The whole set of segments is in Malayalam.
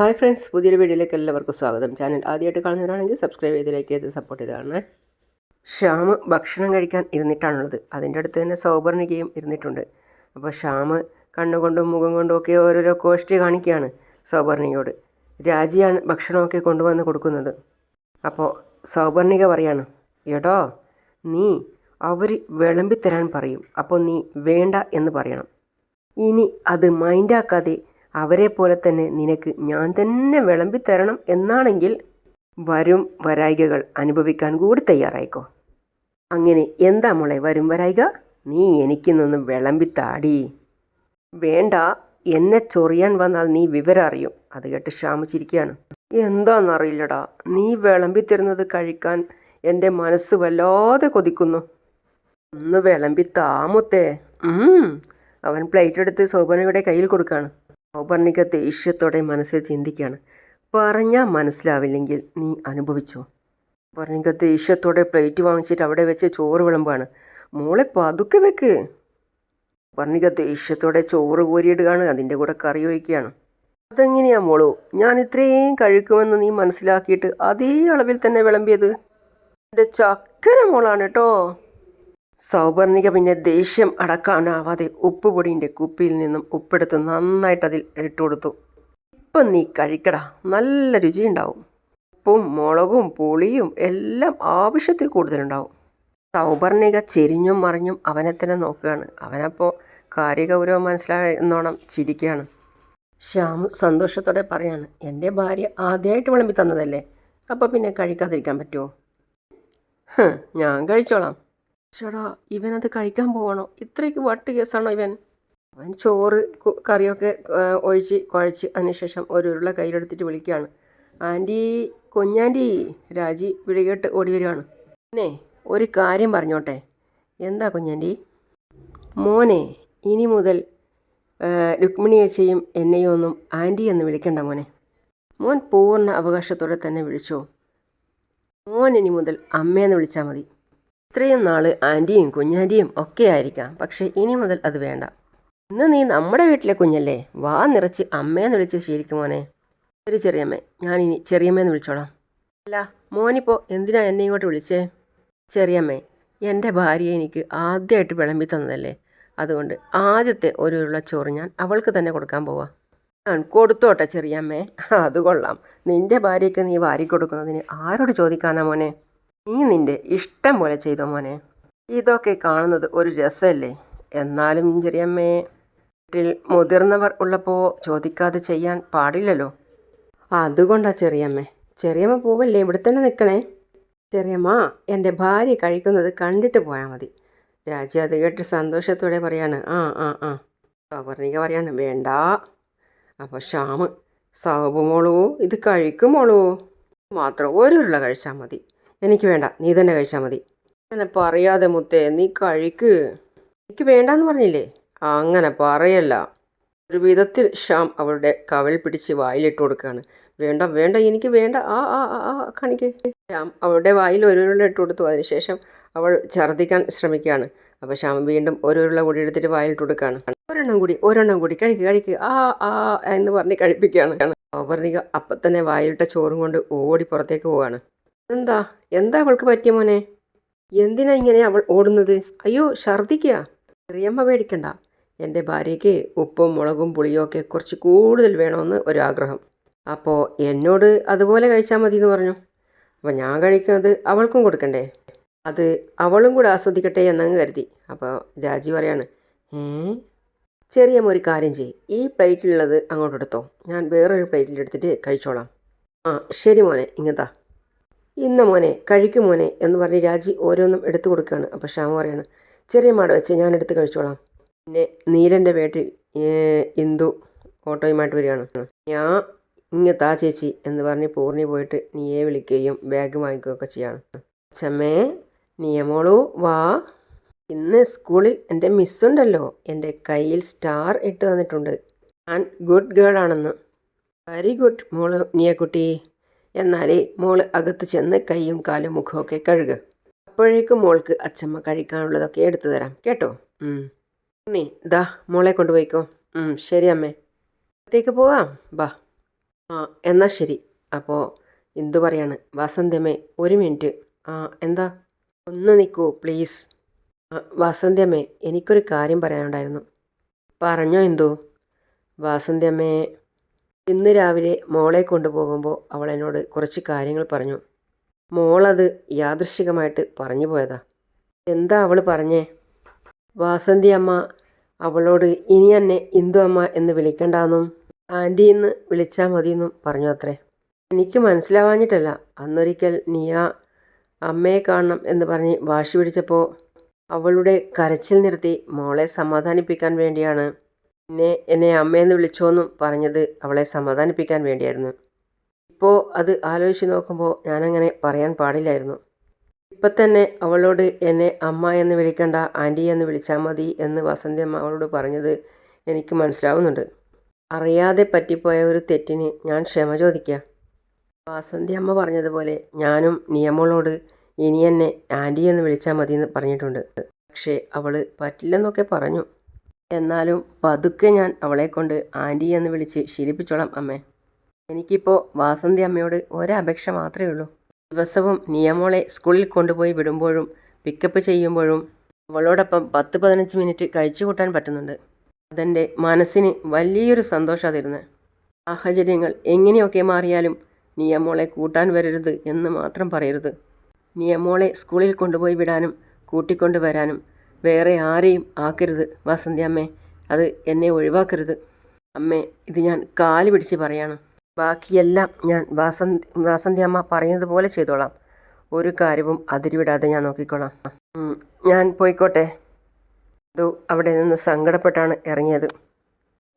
ഹായ് ഫ്രണ്ട്സ് പുതിയൊരു വീഡിയോയിലേക്ക് എല്ലാവർക്കും സ്വാഗതം. ചാനൽ ആദ്യമായിട്ട് കാണുന്നവരാണെങ്കിൽ സബ്സ്ക്രൈബ് ചെയ്തിലേക്ക് ഇത് സപ്പോർട്ട് ചെയ്ത് കാണണേ ശ്യാമ് ഭക്ഷണം കഴിക്കാൻ ഇരുന്നിട്ടാണുള്ളത്. അതിന്റെ അടുത്ത് തന്നെ സൗപർണികയും ഇരുന്നിട്ടുണ്ട്. അപ്പോൾ ശ്യാമ് കണ്ണുകൊണ്ടും മുഖം കൊണ്ടും ഒക്കെ ഓരോരോ കോഷ്ടി കാണിക്കുകയാണ് സൗപർണികയോട് രാജിയാണ് ഭക്ഷണമൊക്കെ കൊണ്ടുവന്ന് കൊടുക്കുന്നത്. അപ്പോൾ സൗപർണിക പറയാണ് എടോ നീ അവർ വിളമ്പിത്തരാൻ പറയും. അപ്പോൾ നീ വേണ്ട എന്ന് പറയണം. ഇനി അത് മൈൻഡാക്കാതെ അവരെ പോലെ തന്നെ നിനക്ക് ഞാൻ തന്നെ വിളമ്പിത്തരണം എന്നാണെങ്കിൽ വരും വരായികകൾ അനുഭവിക്കാൻ കൂടി തയ്യാറായിക്കോ. അങ്ങനെ എന്താ മോളെ വരും വരായിക? നീ എനിക്ക് നിന്ന് വിളമ്പിത്താടി. വേണ്ട എന്നെ ചൊറിയാൻ വന്നാൽ നീ വിവരം അറിയും. അത് കേട്ട് ക്ഷാമിച്ചിരിക്കുകയാണ് എന്താണെന്നറിയില്ലടാ നീ വിളമ്പിത്തരുന്നത് കഴിക്കാൻ എന്റെ മനസ്സ് വല്ലാതെ കൊതിക്കുന്നു. ഒന്ന് വിളമ്പി താമുത്തേ അവൻ പ്ലേറ്റ് എടുത്ത് ശോഭനയുടെ കയ്യിൽ കൊടുക്കുകയാണ് സൗപർണിക ദേഷ്യത്തോടെ മനസ്സിൽ ചിന്തിക്കുകയാണ് പറഞ്ഞാൽ മനസ്സിലാവില്ലെങ്കിൽ നീ അനുഭവിച്ചോ? ഔപർണിക ദേഷ്യത്തോടെ പ്ലേറ്റ് വാങ്ങിച്ചിട്ട് അവിടെ വെച്ച് ചോറ് വിളമ്പാണ്. മോളെ പതുക്കെ വെക്ക്. ഔപർണിക ദേഷ്യത്തോടെ ചോറ് കോരിയിടുകയാണ്. അതിന്റെ കൂടെ കറി ഒഴിക്കുകയാണ് അതെങ്ങനെയാ മോളോ? ഞാൻ ഇത്രയും കഴിക്കുമെന്ന് നീ മനസ്സിലാക്കിയിട്ട് അതേ അളവിൽ തന്നെ വിളമ്പിയത്? എന്റെ ചക്കര മോളാണ് കേട്ടോ. സൗപർണിക പിന്നെ ദേഷ്യം അടക്കാനാവാതെ ഉപ്പുപൊടിന്റെ കുപ്പിയിൽ നിന്നും ഉപ്പെടുത്ത് നന്നായിട്ട് അതിൽ ഇട്ട് കൊടുത്തു ഇപ്പം നീ കഴിക്കടാ നല്ല രുചിയുണ്ടാവും. ഉപ്പും മുളകും പുളിയും എല്ലാം ആവശ്യത്തിൽ കൂടുതലുണ്ടാവും. സൗപർണിക ചെരിഞ്ഞും മറിഞ്ഞും അവനെ തന്നെ നോക്കുകയാണ്. അവനപ്പോൾ കാര്യഗൗരവം മനസ്സിലായെന്നോണം ചിരിക്കുകയാണ്. ശ്യാം സന്തോഷത്തോടെ പറയാണ് എന്റെ ഭാര്യ ആദ്യമായിട്ട് വിളമ്പി തന്നതല്ലേ? അപ്പോൾ പിന്നെ കഴിക്കാതിരിക്കാൻ പറ്റുമോ? ഞാൻ കഴിച്ചോളാം. ചേടാ ഇവനത് കഴിക്കാൻ പോകണോ. ഇത്രയ്ക്ക് വട്ട് കേസാണോ ഇവൻ? അവൻ ചോറ് കറിയൊക്കെ ഒഴിച്ച് കുഴച്ച് അതിനുശേഷം ഒരു കയ്യിലെടുത്തിട്ട് വിളിക്കുകയാണ്. ആന്റി കുഞ്ഞാന്റി രാജി വിളികേട്ട് ഓടി വരികയാണ്. പിന്നെ ഒരു കാര്യം പറഞ്ഞോട്ടെ. എന്താ കുഞ്ഞാന്റി മോനെ ഇനി മുതൽ രുക്മിണി ചേച്ചിയും എന്നെയും ഒന്നും ആന്റി എന്ന് വിളിക്കണ്ട മോനെ. മോൻ പൂർണ അവകാശത്തോടെ തന്നെ വിളിച്ചോ. മോൻ ഇനി മുതൽ അമ്മയെന്ന് വിളിച്ചാൽ മതി. ഇത്രയും നാൾ ആന്റിയും കുഞ്ഞാന്റിയും ഒക്കെ ആയിരിക്കാം. പക്ഷേ ഇനി മുതൽ അത് വേണ്ട. ഇന്ന് നീ നമ്മുടെ വീട്ടിലെ കുഞ്ഞല്ലേ? വാ നിറച്ച് അമ്മയെന്ന് വിളിച്ച് ശീലിക്കും മോനെ. ശരി ചെറിയമ്മേ ഞാനിനി ചെറിയമ്മയെന്ന് വിളിച്ചോളാം. അല്ല മോനിപ്പോൾ എന്തിനാ എന്നെ ഇങ്ങോട്ട് വിളിച്ചേ? ചെറിയമ്മേ എന്റെ ഭാര്യയെ എനിക്ക് ആദ്യമായിട്ട് വിളമ്പി തന്നതല്ലേ? അതുകൊണ്ട് ആദ്യത്തെ ഒരു ഉരുള ചോറ് ഞാൻ അവൾക്ക് തന്നെ കൊടുക്കാൻ പോവാ. കൊടുത്തോട്ടെ ചെറിയമ്മേ. അത് കൊള്ളാം. നിന്റെ ഭാര്യയ്ക്ക് നീ വാരി കൊടുക്കുന്നതിന് ആരോട് ചോദിക്കാനാ മോനെ? നീ നിന്റെ ഇഷ്ടം പോലെ ചെയ്തോ മോനെ? ഇതൊക്കെ കാണുന്നത് ഒരു രസമല്ലേ? എന്നാലും ചെറിയമ്മേ വീട്ടിൽ മുതിർന്നവർ ഉള്ളപ്പോൾ ചോദിക്കാതെ ചെയ്യാൻ പാടില്ലല്ലോ. അതുകൊണ്ടാ ചെറിയമ്മേ. ചെറിയമ്മ പോവല്ലേ? ഇവിടെ തന്നെ നിൽക്കണേ. ചെറിയമ്മ എന്റെ ഭാര്യ കഴിക്കുന്നത് കണ്ടിട്ട് പോയാൽ മതി. രാജി അത് കേട്ട് സന്തോഷത്തോടെ പറയാണ് ആ ആ ആ. സൗവർണിക പറയാണ് വേണ്ട. അപ്പോൾ ശ്യാമ് സാബു മോളൂ ഇത് കഴിക്കും മോളുവോ മാത്രം ഒരു ഉരുള കഴിച്ചാൽ മതി. എനിക്ക് വേണ്ട. നീ തന്നെ കഴിച്ചാൽ മതി. അങ്ങനെ പറയാതെ മുത്തേ നീ കഴിക്ക്. എനിക്ക് വേണ്ടാന്ന് പറഞ്ഞില്ലേ? അങ്ങനെ പറയല്ല. ഒരു വിധത്തിൽ ശ്യാം അവളുടെ കവൽ പിടിച്ച് വായിലിട്ട് കൊടുക്കുകയാണ്. വേണ്ട വേണ്ട എനിക്ക് വേണ്ട. ആ ആ ആ, കാണിക്ക്. ശ്യാം അവളുടെ വായിൽ ഒരു ഉരുള ഇട്ട് കൊടുത്തു. അതിനുശേഷം അവൾ ഛർദ്ദിക്കാൻ ശ്രമിക്കുകയാണ്. അപ്പോൾ ശ്യാം വീണ്ടും ഒരു ഉരുള കൂടി എടുത്തിട്ട് വായിലിട്ട് കൊടുക്കുകയാണ്. ഒരെണ്ണം കൂടി ഒരെണ്ണം കൂടി. കഴിക്കുക കഴിക്കുക ആ ആ എന്ന് പറഞ്ഞ് കഴിപ്പിക്കുകയാണ്. സൗവർണിക അപ്പം തന്നെ വായിലിട്ട ചോറും കൊണ്ട് ഓടി പുറത്തേക്ക് പോവാണ് എന്താ? എന്താ അവൾക്ക് പറ്റിയ മോനെ? എന്തിനാ ഇങ്ങനെ അവൾ ഓടുന്നത്? അയ്യോ ഛർദിക്കുക ചെറിയമ്മ പേടിക്കണ്ട. എന്റെ ഭാര്യയ്ക്ക് ഉപ്പും മുളകും പുളിയും ഒക്കെ കുറച്ച് കൂടുതൽ വേണമെന്ന് ഒരാഗ്രഹം. അപ്പോൾ എന്നോട് അതുപോലെ കഴിച്ചാൽ മതി എന്ന് പറഞ്ഞു. അപ്പോൾ ഞാൻ കഴിക്കുന്നത് അവൾക്കും കൊടുക്കണ്ടേ? അത് അവളും കൂടെ ആസ്വദിക്കട്ടെ എന്നങ്ങ് കരുതി. അപ്പോൾ രാജി പറയാണ് ഏ? ചെറിയ ഒരു കാര്യം ചെയ്യ്. ഈ പ്ലേറ്റിലുള്ളത് അങ്ങോട്ട് എടുത്തോ ഞാൻ വേറൊരു പ്ലേറ്റിലെടുത്തിട്ട് കഴിച്ചോളാം. ആ ശരി മോനെ. ഇങ്ങത്താ ഇന്ന മോനെ കഴിക്കും മോനെ എന്ന് പറഞ്ഞ് രാജി ഓരോന്നും എടുത്തു കൊടുക്കുകയാണ്. അപ്പോൾ ശ്യാമ പറയാണ് ചെറിയ മാട വെച്ച് ഞാൻ എടുത്ത് കഴിച്ചോളാം. പിന്നെ നീലന്റെ വീട്ടിൽ ഇന്ദു ഓട്ടോയുമായിട്ട് വരികയാണ്. ഞാൻ ഇങ്ങത്താ ചേച്ചി എന്ന് പറഞ്ഞ് പൂർണി പോയിട്ട് നീയെ വിളിക്കുകയും ബാഗ് വാങ്ങിക്കുകയൊക്കെ ചെയ്യാണ്. അച്ഛമ്മേ നിയമോളൂ വാ. ഇന്ന് സ്കൂളിൽ എന്റെ മിസ്സുണ്ടല്ലോ എന്റെ കയ്യിൽ സ്റ്റാർ ഇട്ട് തന്നിട്ടുണ്ട്. ഞാൻ ഗുഡ് ഗേൾ ആണെന്ന്. വെരി ഗുഡ് മോൾ നിയക്കുട്ടി. എന്നാലേ മോൾ അകത്ത് ചെന്ന് കൈയും കാലും മുഖമൊക്കെ കഴുകുക അപ്പോഴേക്കും മോൾക്ക് അച്ചമ്മ കഴിക്കാനുള്ളതൊക്കെ എടുത്തു തരാം. കേട്ടോ. ഉണ്ണി ദാ മോളെ കൊണ്ടുപോയിക്കോ. ശരി അമ്മേ. അകത്തേക്ക് പോവാം. ബാ. ആ എന്നാൽ ശരി. അപ്പോൾ എന്തു പറയാണ് വാസന്ത്യമ്മേ ഒരു മിനിറ്റ്. ആ എന്താ? ഒന്ന് നിൽക്കൂ പ്ലീസ്. വാസന്ത്യമ്മേ എനിക്കൊരു കാര്യം പറയാനുണ്ടായിരുന്നു. പറഞ്ഞോ എന്തോ വാസന്തിയമ്മയെ ഇന്ന് രാവിലെ മോളെ കൊണ്ടുപോകുമ്പോൾ അവൾ എന്നോട് കുറച്ച് കാര്യങ്ങൾ പറഞ്ഞു. മോളത് യാദൃശികമായിട്ട് പറഞ്ഞു പോയതാ. എന്താ അവൾ പറഞ്ഞേ? വാസന്തി അമ്മ അവളോട് ഇനി എന്നെ ഇന്ദു അമ്മ എന്ന് വിളിക്കണ്ടെന്നും ആന്റി എന്ന് വിളിച്ചാൽ മതിയെന്നും പറഞ്ഞു അത്രേ. എനിക്ക് മനസ്സിലാവാഞ്ഞിട്ടല്ല. അന്നൊരിക്കൽ നിയ അമ്മയെ കാണണം എന്ന് പറഞ്ഞ് വാശി പിടിച്ചപ്പോൾ അവളുടെ കരച്ചിൽ നിർത്തി മോളെ സമാധാനിപ്പിക്കാൻ വേണ്ടിയാണ് എന്നെ എന്നെ അമ്മയെന്ന് വിളിച്ചോന്നും പറഞ്ഞത് അവളെ സമാധാനിപ്പിക്കാൻ വേണ്ടിയായിരുന്നു. ഇപ്പോൾ അത് ആലോചിച്ച് നോക്കുമ്പോൾ ഞാനങ്ങനെ പറയാൻ പാടില്ലായിരുന്നു. ഇപ്പം തന്നെ അവളോട് എന്നെ അമ്മ എന്ന് വിളിക്കണ്ട ആന്റി എന്ന് വിളിച്ചാൽ മതി എന്ന് വസന്തി അമ്മ അവളോട് പറഞ്ഞത് എനിക്ക് മനസ്സിലാവുന്നുണ്ട്. അറിയാതെ പറ്റിപ്പോയ ഒരു തെറ്റിന് ഞാൻ ക്ഷമ ചോദിക്കുക വാസന്തി അമ്മ പറഞ്ഞതുപോലെ ഞാനും നിയമളോട് ഇനി എന്നെ ആന്റി എന്ന് വിളിച്ചാൽ മതി എന്ന് പറഞ്ഞിട്ടുണ്ട്. പക്ഷേ അവൾ പറ്റില്ലെന്നൊക്കെ പറഞ്ഞു. എന്നാലും പതുക്കെ ഞാൻ അവളെ കൊണ്ട് ആന്റി എന്ന് വിളിച്ച് ശീലിപ്പിച്ചോളാം അമ്മേ. എനിക്കിപ്പോൾ വാസന്തി അമ്മയോട് ഒരപേക്ഷ മാത്രമേ ഉള്ളൂ. ദിവസവും നിയമോളെ സ്കൂളിൽ കൊണ്ടുപോയി വിടുമ്പോഴും പിക്കപ്പ് ചെയ്യുമ്പോഴും അവളോടൊപ്പം പത്ത് പതിനഞ്ച് മിനിറ്റ് കഴിച്ചു കൂട്ടാൻ പറ്റുന്നുണ്ട്. അതെന്റെ മനസ്സിന് വലിയൊരു സന്തോഷമാണ് തരുന്നത് സാഹചര്യങ്ങൾ എങ്ങനെയൊക്കെ മാറിയാലും നിയമോളെ കൂട്ടാൻ വരരുത് എന്ന് മാത്രം പറയരുത്. നിയമോളെ സ്കൂളിൽ കൊണ്ടുപോയി വിടാനും കൂട്ടിക്കൊണ്ട് വരാനും വേറെ ആരെയും ആക്കരുത് വാസന്തി അമ്മേ. അത് എന്നെ ഒഴിവാക്കരുത്. അമ്മേ ഇത് ഞാൻ കാൽ പിടിച്ച് പറയാണ്. ബാക്കിയെല്ലാം ഞാൻ വാസന്തി വാസന്തി അമ്മ പറയുന്നത് പോലെ ചെയ്തോളാം. ഒരു കാര്യവും അതിരിവിടാതെ ഞാൻ നോക്കിക്കോളാം. ഞാൻ പോയിക്കോട്ടെ. അതോ അവിടെ നിന്ന് സങ്കടപ്പെട്ടാണ് ഇറങ്ങിയത്.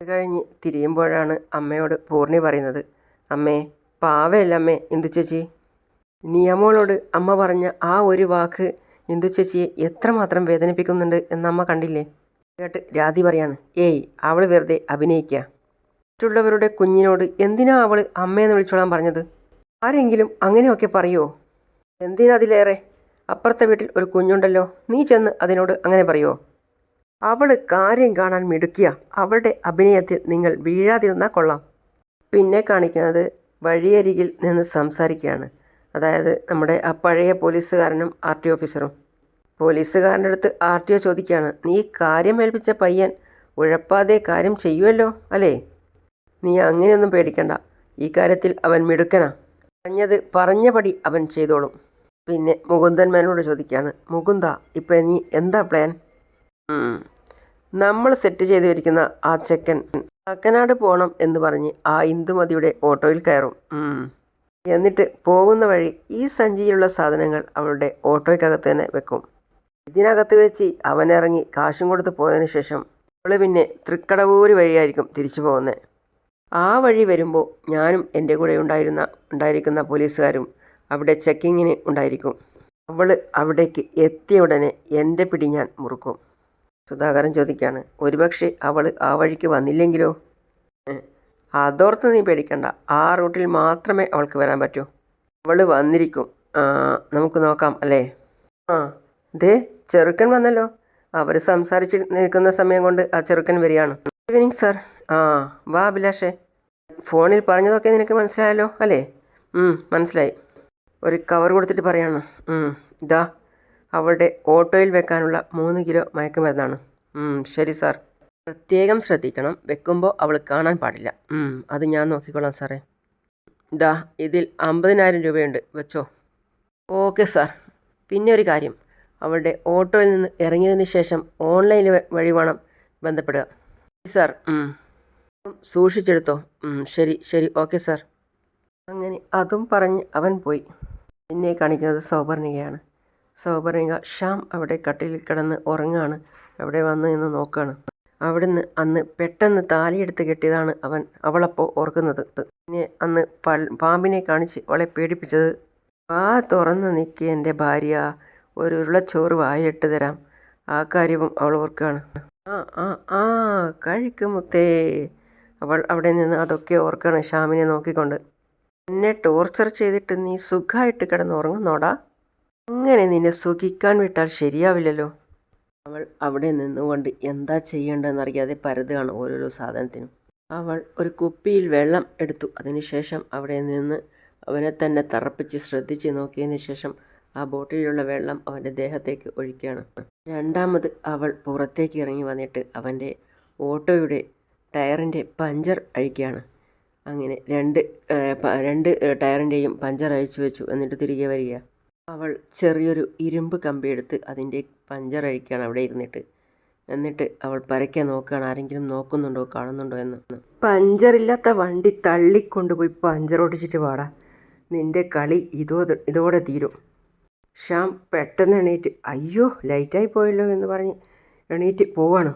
അത് കഴിഞ്ഞ് തിരിയുമ്പോഴാണ് അമ്മയോട് പൂർണി പറയുന്നത്. അമ്മേ പാവയല്ല അമ്മേ ഇന്ദു ചേച്ചി? നിയമോളോട് അമ്മ പറഞ്ഞ ആ ഒരു വാക്ക് ഇന്ദു ചേച്ചിയെ എത്രമാത്രം വേദനിപ്പിക്കുന്നുണ്ട്? എന്നമ്മ കണ്ടില്ലേ? കേട്ട് രാധി പറയാണ് ഏയ് അവൾ വെറുതെ അഭിനയിക്കുക മറ്റുള്ളവരുടെ കുഞ്ഞിനോട് എന്തിനാ അവൾ അമ്മയെന്ന് വിളിച്ചോളാൻ പറഞ്ഞത്? ആരെങ്കിലും അങ്ങനെയൊക്കെ പറയുമോ എന്തിനതിലേറെ അപ്പുറത്തെ വീട്ടിൽ ഒരു കുഞ്ഞുണ്ടല്ലോ നീ ചെന്ന് അതിനോട് അങ്ങനെ പറയുമോ അവൾ കാര്യം കാണാൻ മിടുക്കിയ. അവളുടെ അഭിനയത്തിൽ നിങ്ങൾ വീഴാതിരുന്നാൽ കൊള്ളാം. പിന്നെ കാണിക്കുന്നത് വഴിയരികിൽ നിന്ന് സംസാരിക്കുകയാണ്. അതായത് നമ്മുടെ ആ പഴയ പോലീസുകാരനും ആർ ടി ഓഫീസറും. പോലീസുകാരന്റെ അടുത്ത് ആർ ടി ഒ ചോദിക്കുകയാണ് നീ കാര്യം ഏൽപ്പിച്ച പയ്യൻ ഉഴപ്പാതെ കാര്യം ചെയ്യുമല്ലോ അല്ലേ? നീ അങ്ങനെയൊന്നും പേടിക്കണ്ട ഈ കാര്യത്തിൽ അവൻ മിടുക്കനാ. പറഞ്ഞത് പറഞ്ഞപടി അവൻ ചെയ്തോളും. പിന്നെ മുകുന്ദൻ മേനോട് ചോദിക്കുകയാണ് മുകുന്ദ ഇപ്പം നീ എന്താ പ്ലാൻ? നമ്മൾ സെറ്റ് ചെയ്തു വരിക്കുന്ന ആ ചെക്കൻ കാക്കനാട് പോകണം എന്ന് പറഞ്ഞ് ആ ഇന്ദുമതിയുടെ ഓട്ടോയിൽ കയറും. എന്നിട്ട് പോകുന്ന വഴി ഈ സഞ്ചിയിലുള്ള സാധനങ്ങൾ അവളുടെ ഓട്ടോയ്ക്കകത്ത് തന്നെ വെക്കും. ഇതിനകത്ത് വെച്ച് അവനിറങ്ങി കാശും കൊടുത്ത് പോയതിനു ശേഷം അവൾ പിന്നെ തൃക്കടവൂര് വഴിയായിരിക്കും തിരിച്ചു പോകുന്നത് ആ വഴി വരുമ്പോൾ ഞാനും എന്റെ കൂടെ ഉണ്ടായിരുന്ന ഉണ്ടായിരിക്കുന്ന പോലീസുകാരും അവിടെ ചെക്കിങ്ങിന് ഉണ്ടായിരിക്കും. അവൾ അവിടേക്ക് എത്തിയ ഉടനെ എന്റെ പിടി ഞാൻ മുറുക്കും. സുധാകരൻ ചോദിക്കുകയാണ് ഒരുപക്ഷെ അവൾ ആ വഴിക്ക് വന്നില്ലെങ്കിലോ? അതോർത്ത് നീ പേടിക്കണ്ട. ആ റൂട്ടിൽ മാത്രമേ അവൾക്ക് വരാൻ പറ്റൂ. അവൾ വന്നിരിക്കും. നമുക്ക് നോക്കാം അല്ലേ? ആ ദേ ചെറുക്കൻ വന്നല്ലോ. അവർ സംസാരിച്ച് നിൽക്കുന്ന സമയം കൊണ്ട് ആ ചെറുക്കൻ വരികയാണ്. ഈവനിങ് സാർ ആ വാ അഭിലാഷേ. ഫോണിൽ പറഞ്ഞതൊക്കെ നിനക്ക് മനസ്സിലായല്ലോ അല്ലേ? മനസ്സിലായി. ഒരു കവർ കൊടുത്തിട്ട് പറയാണ്. ഇതാ അവളുടെ ഓട്ടോയിൽ വെക്കാനുള്ള മൂന്ന് കിലോ മയക്കുമരുന്നാണ്. ശരി സാർ പ്രത്യേകം ശ്രദ്ധിക്കണം. വെക്കുമ്പോൾ അവൾ കാണാൻ പാടില്ല. അത് ഞാൻ നോക്കിക്കോളാം സാറേ. ദാ ഇതിൽ അമ്പതിനായിരം രൂപയുണ്ട്. വെച്ചോ. Okay sir. പിന്നെ ഒരു കാര്യം. അവളുടെ ഓട്ടോയിൽ നിന്ന് ഇറങ്ങിയതിന് ശേഷം ഓൺലൈൻ വഴി വേണം ബന്ധപ്പെടുക. സാർ. സൂക്ഷിച്ചെടുത്തോ. ശരി ശരി. Okay sir. അങ്ങനെ അതും പറഞ്ഞ് അവൻ പോയി. പിന്നെ കാണിക്കുന്നത് സൗപർണികയാണ്. സൗപർണിക ഷ്യാം അവിടെ കട്ടിലിൽ കിടന്ന് ഉറങ്ങാണ്. അവിടെ വന്ന് നിന്ന് നോക്കുകയാണ് അവിടുന്ന് അന്ന് പെട്ടെന്ന് താലിയെടുത്ത് കെട്ടിയതാണ് അവൻ അവളപ്പോൾ ഓർക്കുന്നത്. പിന്നെ അന്ന് പാമ്പിനെ കാണിച്ച് അവളെ പേടിപ്പിച്ചത് ആ തുറന്ന് നിൽക്കി എന്റെ ഭാര്യ ഒരു ഉരുളച്ചോറ് വായിട്ട് തരാം. ആ കാര്യവും അവൾ ഓർക്കുകയാണ്. ആ ആ ആ കഴിക്കുമുത്തേ അവൾ അവിടെ നിന്ന് അതൊക്കെ ഓർക്കുകയാണ് ഷ്യാമിനെ നോക്കിക്കൊണ്ട്. എന്നെ ടോർച്ചർ ചെയ്തിട്ട് നീ സുഖമായിട്ട് കിടന്ന് ഉറങ്ങുന്നോടാ അങ്ങനെ നിന്നെ സുഖിക്കാൻ വിട്ടാൽ ശരിയാവില്ലല്ലോ. അവൾ അവിടെ നിന്നുകൊണ്ട് എന്താ ചെയ്യേണ്ടതെന്നറിയാതെ പരതുകയാണ് ഓരോരോ സാധനത്തിനും. അവൾ ഒരു കുപ്പിയിൽ വെള്ളം എടുത്തു. അതിനുശേഷം അവിടെ നിന്ന് അവനെ തന്നെ തറപ്പിച്ച് ശ്രദ്ധിച്ച് നോക്കിയതിന് ശേഷം ആ ബോട്ടിലുള്ള വെള്ളം അവന്റെ ദേഹത്തേക്ക് ഒഴിക്കുകയാണ്. രണ്ടാമത് അവൾ പുറത്തേക്ക് ഇറങ്ങി വന്നിട്ട് അവന്റെ ഓട്ടോയുടെ ടയറിന്റെ പഞ്ചർ അഴിക്കുകയാണ്. അങ്ങനെ രണ്ട് രണ്ട് ടയറിന്റെയും പഞ്ചർ അഴിച്ചു വെച്ചു എന്നിട്ട് തിരികെ വരിക. അവൾ ചെറിയൊരു ഇരുമ്പ് കമ്പിയെടുത്ത് അതിന്റെ പഞ്ചർ അഴിക്കുകയാണ് അവിടെ ഇരുന്നിട്ട്. എന്നിട്ട് അവൾ പരക്കെ നോക്കുകയാണ് ആരെങ്കിലും നോക്കുന്നുണ്ടോ കാണുന്നുണ്ടോ എന്ന്. പഞ്ചറില്ലാത്ത വണ്ടി തള്ളിക്കൊണ്ടുപോയി പഞ്ചർ ഓടിച്ചിട്ട് വാടാ. നിന്റെ കളി ഇതോ ഇതോടെ തീരും. ഷ്യാം പെട്ടെന്ന് എണീറ്റ് അയ്യോ ലൈറ്റായി പോയല്ലോ എന്ന് പറഞ്ഞ് എണീറ്റ് പോവാണ്.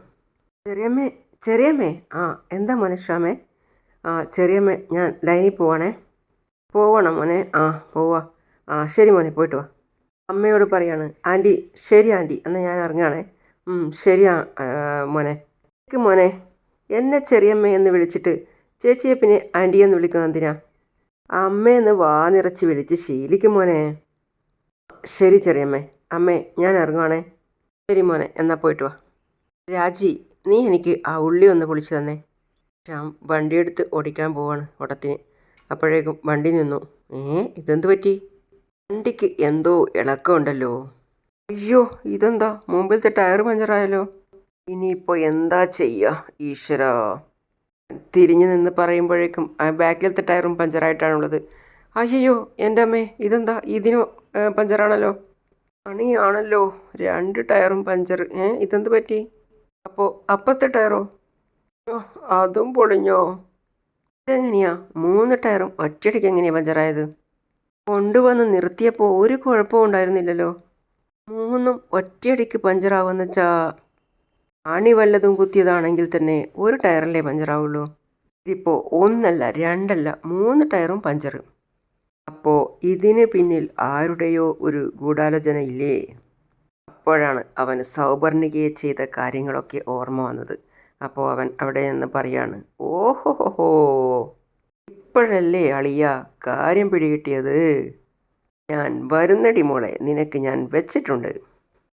ചെറിയമ്മേ ചെറിയമ്മേ. ആ എന്താ മോനെ ഷ്യാമേ ആ ചെറിയമ്മേ ഞാൻ ലൈനിൽ പോവാണേ. പോവണം മോനെ. ആ പോവാ. ആ ശരി മോനെ പോയിട്ട് വാ. അമ്മയോട് പറയാണ് ആന്റി ശരി ആന്റി എന്നാൽ ഞാൻ ഇറങ്ങുകയാണേ ശരിയാ മോനെ. എനിക്ക് മോനെ എന്നെ ചെറിയമ്മ എന്ന് വിളിച്ചിട്ട് ചേച്ചിയെ പിന്നെ ആന്റി എന്ന് വിളിക്കുന്നത് എന്തിനാ? അമ്മയെന്ന് വാ നിറച്ച് വിളിച്ച് ശീലിക്കും മോനെ. ശരി ചെറിയമ്മേ അമ്മേ ഞാൻ ഇറങ്ങുവാണേ. ശരി മോനെ എന്നാൽ പോയിട്ട് വാ. രാജി നീ എനിക്ക് ആ ഉള്ളി ഒന്ന് പൊളിച്ചു തന്നേ. ശ്യാം വണ്ടിയെടുത്ത് ഓടിക്കാൻ പോവാണ് ഓട്ടത്തിന്. അപ്പോഴേക്കും വണ്ടി നിന്നു. ഏ ഇതെന്ത് പറ്റി? വണ്ടിക്ക് എന്തോ ഇളക്കമുണ്ടല്ലോ. അയ്യോ ഇതെന്താ? മുമ്പിലത്തെ ടയർ പഞ്ചറായല്ലോ. ഇനിയിപ്പോൾ എന്താ ചെയ്യുക ഈശ്വര. തിരിഞ്ഞു നിന്ന് പറയുമ്പോഴേക്കും ആ ബാക്കിലത്തെ ടയറും പഞ്ചറായിട്ടാണുള്ളത്. അയ്യോ എന്റെ അമ്മേ ഇതെന്താ? ഇതിന് പഞ്ചറാണല്ലോ. പണിയാണല്ലോ. രണ്ട് ടയറും പഞ്ചർ ഏ ഇതെന്ത് പറ്റി? അപ്പോൾ അപ്പത്തെ ടയറോ? അതും പൊളിഞ്ഞോ? ഇതെങ്ങനെയാ? മൂന്ന് ടയറും ഒറ്റയടിക്ക് എങ്ങനെയാണ് പഞ്ചറായത്? കൊണ്ടുവന്ന് നിർത്തിയപ്പോൾ ഒരു കുഴപ്പവും ഉണ്ടായിരുന്നില്ലല്ലോ. മൂന്നും ഒറ്റയടിക്ക് പഞ്ചറാവുന്ന വെച്ചാൽ അണി വല്ലതും കുത്തിയതാണെങ്കിൽ തന്നെ ഒരു ടയറല്ലേ പഞ്ചറാവുള്ളൂ. ഇതിപ്പോൾ ഒന്നല്ല രണ്ടല്ല മൂന്ന് ടയറും പഞ്ചർ അപ്പോൾ ഇതിന് പിന്നിൽ ആരുടെയോ ഒരു ഗൂഢാലോചന ഇല്ലേ? അപ്പോഴാണ് അവൻ സൗപർണികയെ ചെയ്ത കാര്യങ്ങളൊക്കെ ഓർമ്മ വന്നത്. അപ്പോൾ അവൻ അവിടെ നിന്ന് പറയാണ് ഓഹോഹോ ഇപ്പോഴല്ലേ അളിയ കാര്യം പിടികിട്ടിയത്? ഞാൻ വരുന്നടി മോളെ നിനക്ക് ഞാൻ വെച്ചിട്ടുണ്ട്.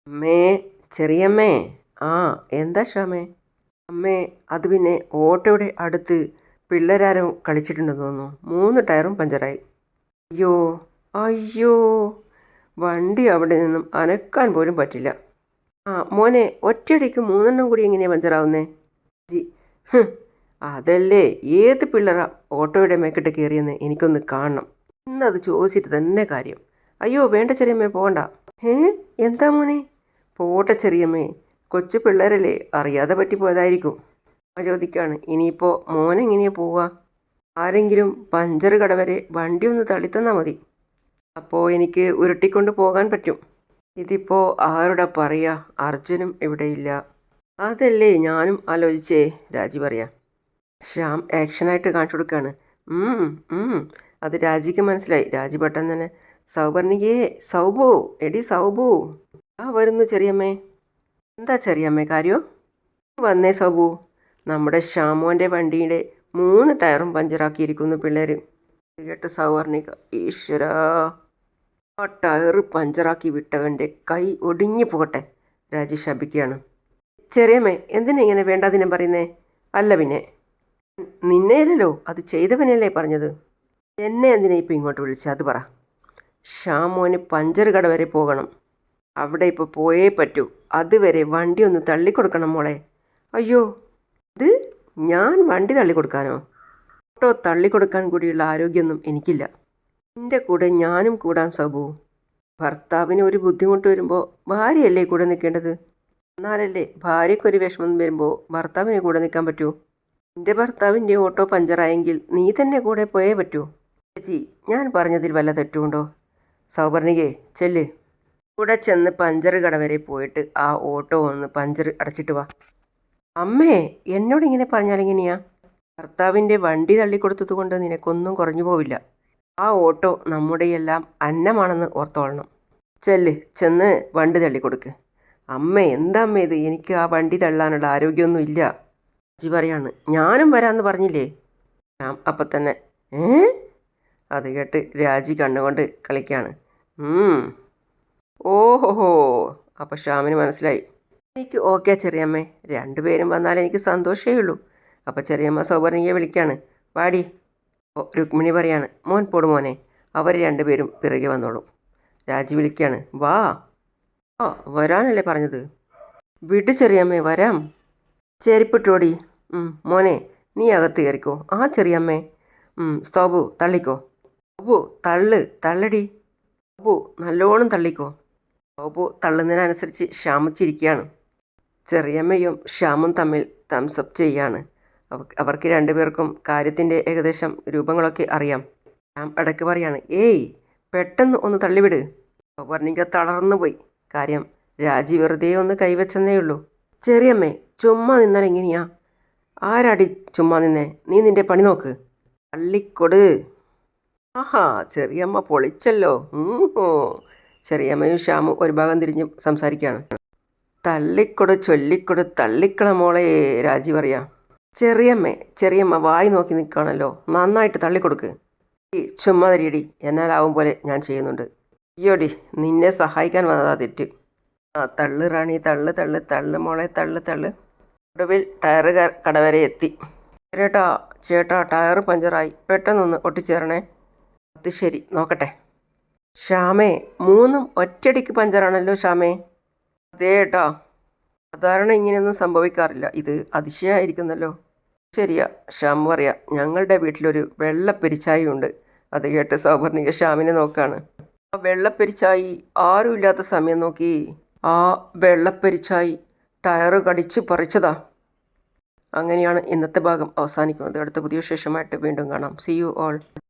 അമ്മേ ചെറിയമ്മേ. ആ എന്താ ഷാമേ അമ്മേ അത് പിന്നെ ഓട്ടോയുടെ അടുത്ത് പിള്ളേരാരും കളിച്ചിട്ടുണ്ടെന്ന് തോന്നുന്നു. മൂന്ന് ടയറും പഞ്ചറായി. അയ്യോ അയ്യോ. വണ്ടി അവിടെ നിന്നും അനക്കാൻ പോലും പറ്റില്ല. ആ മോനെ ഒറ്റയടിക്ക് മൂന്നെണ്ണം കൂടി എങ്ങനെയാണ് പഞ്ചറാവുന്നേ? ജി അതല്ലേ? ഏത് പിള്ളേരാ ഓട്ടോയുടെ മേക്കിട്ട് കയറിയെന്ന് എനിക്കൊന്ന് കാണണം. ഇന്നത് ചോദിച്ചിട്ട് തന്നെ കാര്യം. അയ്യോ വേണ്ട ചെറിയമ്മേ പോകണ്ട ഏ? എന്താ മോനെ? പോട്ടെ ചെറിയമ്മേ. കൊച്ചു പിള്ളേരല്ലേ അറിയാതെ പറ്റിപ്പോയതായിരിക്കും. ചോദിക്കാണ് ഇനിയിപ്പോൾ മോനെങ്ങനെയാ പോവുക ആരെങ്കിലും പഞ്ചർ കട വരെ വണ്ടി ഒന്ന് തള്ളിത്തന്നാൽ മതി. അപ്പോൾ എനിക്ക് ഉരുട്ടിക്കൊണ്ട് പോകാൻ പറ്റും. ഇതിപ്പോൾ ആരുടെ പറയുക അർജുനും ഇവിടെയില്ല. അതല്ലേ ഞാനും ആലോചിച്ചേ രാജി പറയാ. ശ്യാം ആക്ഷനായിട്ട് കാണിച്ചു കൊടുക്കുകയാണ്. അത് രാജിക്ക് മനസ്സിലായി. രാജി പെട്ടെന്ന് തന്നെ സൗപർണികേ സൗബു എടി സൗബു. ആ വരുന്നു ചെറിയമ്മേ. എന്താ ചെറിയമ്മേ കാര്യോ? വന്നേ സൗബു. നമ്മുടെ ഷാമോന്റെ വണ്ടിയുടെ മൂന്ന് ടയറും പഞ്ചറാക്കിയിരിക്കുന്നു പിള്ളേർ കേട്ട് സൗവർണിക ഈശ്വര ആ ടയർ പഞ്ചറാക്കി വിട്ടവന്റെ കൈ ഒടിഞ്ഞു പോകട്ടെ രാജി ശപിക്കുകയാണ്. ചെറിയമ്മേ എന്തിനാ ഇങ്ങനെ വേണ്ടാതിനെ പറയുന്നേ? അല്ല പിന്നെ നിന്നെയല്ലല്ലോ അത് ചെയ്തവനല്ലേ പറഞ്ഞത്? എന്നെ എന്തിനാ ഇപ്പോൾ ഇങ്ങോട്ട് വിളിച്ചത് അത് പറ. ഷാമോന് പഞ്ചർ കട വരെ പോകണം. അവിടെ ഇപ്പോൾ പോയേ പറ്റൂ. അതുവരെ വണ്ടി ഒന്ന് തള്ളിക്കൊടുക്കണം മോളെ. അയ്യോ ഇത് ഞാൻ വണ്ടി തള്ളിക്കൊടുക്കാനോ? ഓട്ടോ തള്ളിക്കൊടുക്കാൻ കൂടിയുള്ള ആരോഗ്യമൊന്നും എനിക്കില്ല. എന്റെ കൂടെ ഞാനും കൂടാം സബു. ഭർത്താവിന് ഒരു ബുദ്ധിമുട്ട് വരുമ്പോൾ ഭാര്യയല്ലേ കൂടെ നിൽക്കേണ്ടത് എന്നാലല്ലേ ഭാര്യയ്ക്കൊരു വിഷമം വരുമ്പോൾ ഭർത്താവിന് കൂടെ നിൽക്കാൻ പറ്റൂ? എന്റെ ഭർത്താവിന്റെ ഓട്ടോ പഞ്ചറായെങ്കിൽ നീ തന്നെ കൂടെ പോയേ പറ്റൂ. ചേച്ചി ഞാൻ പറഞ്ഞതിൽ വല്ല തെറ്റുമുണ്ടോ സൗപർണികേ ചെല്ല്. കൂടെ ചെന്ന് പഞ്ചർ കട വരെ പോയിട്ട് ആ ഓട്ടോ ഒന്ന് പഞ്ചർ അടച്ചിട്ട് വാ. അമ്മേ എന്നോട് ഇങ്ങനെ പറഞ്ഞാൽ എങ്ങനെയാ? ഭർത്താവിന്റെ വണ്ടി തള്ളിക്കൊടുത്തത് കൊണ്ട് നിനക്കൊന്നും കുറഞ്ഞു പോവില്ല. ആ ഓട്ടോ നമ്മുടെയെല്ലാം അന്നമാണെന്ന് ഓർത്തോളണം. ചെല്ല് ചെന്ന് വണ്ടി തള്ളിക്കൊടുക്ക്. അമ്മ എന്താ അമ്മ ഇത്? എനിക്ക് ആ വണ്ടി തള്ളാനുള്ള ആരോഗ്യമൊന്നും ഇല്ല ജി പറയാണ് ഞാനും വരാമെന്ന് പറഞ്ഞില്ലേ? ഞാൻ അപ്പം തന്നെ. ഏ? അത് കേട്ട് രാജി കണ്ണുകൊണ്ട് കളിക്കുകയാണ് ഓഹോ അപ്പോൾ ഷ്യാമിന് മനസ്സിലായി. എനിക്ക് ഓക്കെ ചെറിയമ്മേ. രണ്ടുപേരും വന്നാൽ എനിക്ക് സന്തോഷമേ ഉള്ളൂ. അപ്പോൾ ചെറിയമ്മ സൗപർണിയെ വിളിക്കുകയാണ് വാടി. രുക്മിണി പറയാണ് മോൻ പോടു മോനെ. അവർ രണ്ടുപേരും പിറകെ വന്നോളും. രാജി വിളിക്കുകയാണ് വാ. ആ വരാനല്ലേ പറഞ്ഞത്? വിട് ചെറിയമ്മേ വരാം. ചെരിപ്പിട്ടോടി. മോനെ നീ അകത്ത് കയറിക്കോ. ആ ചെറിയമ്മേ. സ്തോബു തള്ളിക്കോ. സ്തോബു തള്ള് തള്ളടി. സ്തോബു നല്ലോണം തള്ളിക്കോ. സ്തോബു തള്ളുന്നതിനനുസരിച്ച് ക്ഷാമിച്ചിരിക്കുകയാണ്. ചെറിയമ്മയും ശ്യാമും തമ്മിൽ തംസപ്പ് ചെയ്യാണ്. അവ- അവർക്ക് രണ്ടുപേർക്കും കാര്യത്തിന്റെ ഏകദേശം രൂപങ്ങളൊക്കെ അറിയാം. ശ്യാം ഇടയ്ക്ക് പറയാണ് ഏയ് പെട്ടെന്ന് ഒന്ന് തള്ളിവിട്. വർണിക തളർന്നു പോയി കാര്യം രാജി വെറുതെ ഒന്ന് കൈവച്ചെന്നേ ഉള്ളൂ. ചെറിയമ്മേ ചുമ്മാ നിന്നാൽ എങ്ങനെയാ? ആരാടി ചുമ്മാ നിന്നെ? നീ നിന്റെ പണി നോക്ക്. തള്ളിക്കൊട്. ആഹാ ചെറിയമ്മ പൊളിച്ചല്ലോ. ചെറിയമ്മയും ശ്യാമും ഒരു ഭാഗം തിരിഞ്ഞ് സംസാരിക്കുകയാണ്. തള്ളിക്കൊട് ചൊല്ലിക്കൊട് തള്ളിക്കള മോളെ രാജി പറയാ. ചെറിയമ്മേ ചെറിയമ്മ വായി നോക്കി നിൽക്കുകയാണല്ലോ നന്നായിട്ട് തള്ളിക്കൊടുക്ക്. ഈ ചുമ്മാ തരിയടി. എന്നാലാവും പോലെ ഞാൻ ചെയ്യുന്നുണ്ട്. അയ്യോടി നിന്നെ സഹായിക്കാൻ വന്നതാ തെറ്റ്. ആ തള്ളു റാണി തള്ളു തള്ളു തള്ളു മോളെ തള്ളു തള്ളു. ഒടുവിൽ ടയർ കടവരെ എത്തി. ചേട്ടാ ചേട്ടാ ടയർ പഞ്ചറായി. പെട്ടെന്നൊന്ന് ഒട്ടിച്ചേരണേ. അത് ശരി നോക്കട്ടെ. ശ്യാമേ മൂന്നും ഒറ്റടിക്ക് പഞ്ചറാണല്ലോ ശ്യാമേ. അതേ ഏട്ടാ. സാധാരണ ഇങ്ങനെയൊന്നും സംഭവിക്കാറില്ല. ഇത് അതിശയമായിരിക്കുന്നല്ലോ ശരിയാ ശ്യാം പറയാ ഞങ്ങളുടെ വീട്ടിലൊരു വെള്ളപ്പെരിച്ചായി ഉണ്ട് അത് കേട്ട് സൗപർണിക ശ്യാമിനെ നോക്കാണ്. ആ വെള്ളപ്പെരിച്ചായി ആരുമില്ലാത്ത സമയം നോക്കി ആ വെള്ളപ്പെരിച്ചായി ടയറ് കടിച്ച് പറിച്ചതാ. അങ്ങനെയാണ് ഇന്നത്തെ ഭാഗം അവസാനിക്കുന്നത്. അടുത്ത പുതിയ വിശേഷമായിട്ട് വീണ്ടും കാണാം. C you all